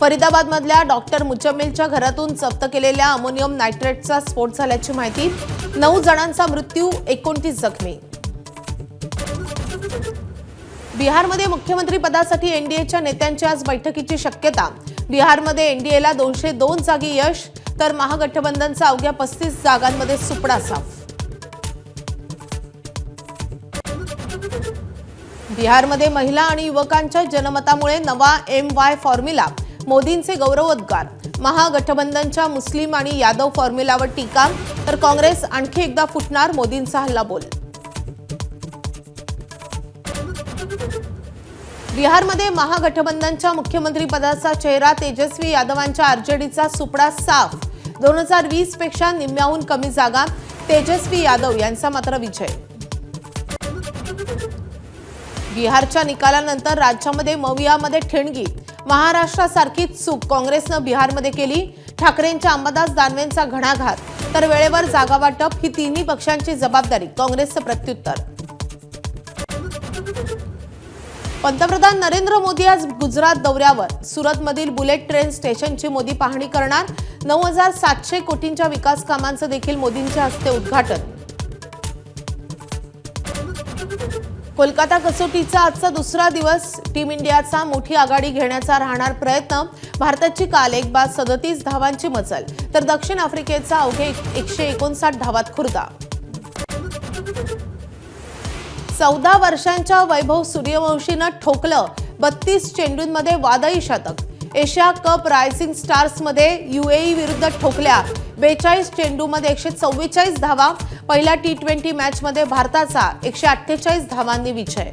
फरीदाबादमधल्या doctor मुजम्मिलच्या घरातून जप्त केलेल्या अमोनियम नायट्रेटचा स्फोट झाल्याची माहिती नऊ जणांचा मृत्यू एकोणतीस जखमी. बिहारमध्ये मुख्यमंत्री पदासाठी एनडीएच्या नेत्यांची आज बैठकीची शक्यता. बिहारमध्ये एनडीएला दोनशे दोन जागी यश तर महागठबंधनचा अवघ्या पस्तीस जागांमध्ये सुपडा साफ. बिहारमध्ये महिला आणि युवकांच्या जनमतामुळे नवा एम वाय फॉर्म्युला. मोदींचे गौरवोद्गार. महागठबंधनच्या मुस्लिम आणि यादव फॉर्म्युलावर टीका तर काँग्रेस आणखी एकदा फुटणार मोदींचा हल्लाबोल बिहारमध्ये महागठबंधनच्या मुख्यमंत्रीपदाचा चेहरा तेजस्वी यादवांच्या आरजेडीचा सुपडा साफ. दोन हजार वीसपेक्षा निम्म्याहून कमी जागा तेजस्वी यादव यांचा मात्र विजय. बिहारच्या निकालानंतर राज्यामध्ये मवियामध्ये ठिणगी महाराष्ट्रासारखीच चूक काँग्रेसनं बिहारमध्ये केली. ठाकरेंच्या अंबादास दानवेंचा घणाघात. तर वेळेवर जागा वाटप ही तिन्ही पक्षांची जबाबदारी काँग्रेसचं प्रत्युत्तर. पंतप्रधान नरेंद्र मोदी आज गुजरात दौऱ्यावर. सुरतमधील बुलेट ट्रेन स्टेशनची मोदी पाहणी करणार. नऊ हजार सातशे कोटींच्या विकास कामांचं देखील मोदींच्या हस्ते उद्घाटन. कोलकाता कसोटीचा आजचा दुसरा दिवस. टीम इंडियाचा मोठी आघाडी घेण्याचा राहणार प्रयत्न. भारताची काल एक बाद सदतीस धावांची मजल. तर दक्षिण आफ्रिकेचा अवघे एकशे एकोणसाठ धावात खुर्दा. चौदा वर्षांच्या वैभव सूर्यवंशीनं ठोकलं बत्तीस चेंडूंमध्ये वादळी शतक. एशिया कप रायझिंग स्टार्समध्ये युएई विरुद्ध ठोकल्या. बेचाळीस चेंडूमध्ये एकशे चव्वेचाळीस धावा. पहिल्या टी ट्वेंटी मॅचमध्ये भारताचा एकशे अठ्ठेचाळीस धावांनी विजय.